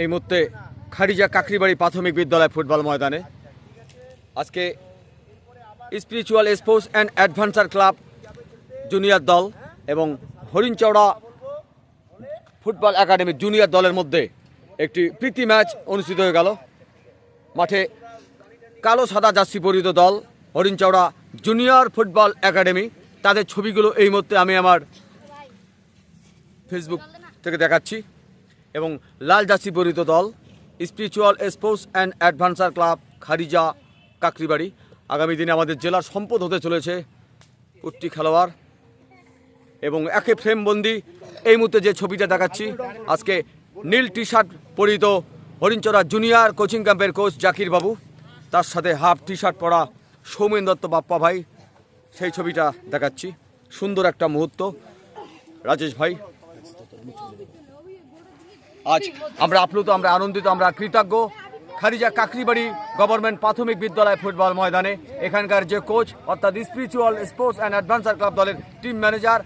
এই মুহূর্তে খারিজা কাকরিবাড়ি প্রাথমিক বিদ্যালয় ফুটবল ময়দানে। আজকে spiritual sports and adventure club junior দল এবং হরিণচৌড়া ফুটবল একাডেমি জুনিয়র দলের মধ্যে একটি প্রীতি ম্যাচ অনুষ্ঠিত হয়ে গেল। মাঠে কালো সাদা জার্সি পরিহিত দল, হরিণচৌড়া জুনিয়র ফুটবল একাডেমি তাদের ছবিগুলো এই মুহূর্তে আমি আমার ফেসবুক থেকে দেখাচ্ছি। এবং লাল জার্সি পরিহিত দল spiritual sports and adventure club Kharija Kakribari. আগামী দিনে আমাদের জেলার সম্পদ হতে চলেছে উঠতি খেলোয়াড় এবং একে ফ্রেমবন্দি। এই মুহূর্তে যে ছবিটা দেখাচ্ছি, আজকে নীল টি শার্ট পরিহিত হরিণচড়া জুনিয়র কোচিং ক্যাম্পের কোচ জাকির বাবু। তার সাথে হাফ টি শার্ট পরা সৌমেন দত্ত বাপ্পা ভাই। সেই ছবিটা দেখাচ্ছি। সুন্দর একটা মুহূর্ত। রাজেশ ভাই আজ আমরা আপ্লুত আমরা আনন্দিত আমরা কৃতজ্ঞ। খারিজা কাকরিবাড়ি গভর্নমেন্ট প্রাথমিক বিদ্যালয় ফুটবল ময়দানে। এখানকার যে কোচ অর্থাৎ spiritual sports and adventure club দলের team manager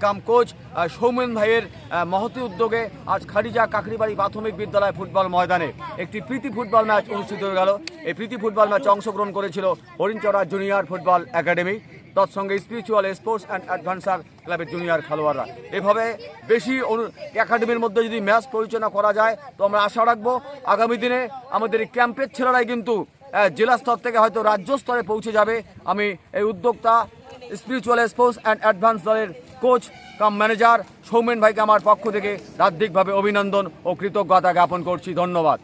cum coach Soumen ভাইয়ের মহতি উদ্যোগে আজ খারিজা কাকরিবাড়ি প্রাথমিক বিদ্যালয় ফুটবল ময়দানে একটি প্রীতি ফুটবল ম্যাচ অনুষ্ঠিত হয়ে গেল। এই প্রীতি ফুটবল ম্যাচে অংশগ্রহণ করেছিল হরিণচড়া জুনিয়র ফুটবল একাডেমি তৎসঙ্গে স্পিরিচুয়াল স্পোর্টস অ্যান্ড অ্যাডভেঞ্চার ক্লাবের জুনিয়র খেলোয়াড়রা। এভাবে বেশি অনু- একাডেমির মধ্যে যদি ম্যাচ পরিচালনা করা যায়, তো আমরা আশা রাখব আগামী দিনে আমাদের এই ক্যাম্পের ছেলেরাই কিন্তু আহ, জেলা স্তর থেকে হয়তো রাজ্য স্তরে পৌঁছে যাবে। আমি এই উদ্যোক্তা স্পিরিচুয়াল স্পোর্টস অ্যান্ড অ্যাডভান্স দলের কোচ কাম ম্যানেজার সৌমেন ভাইকে আমার পক্ষ থেকে রাজ্যিকভাবে অভিনন্দন ও কৃতজ্ঞতা জ্ঞাপন করছি। ধন্যবাদ।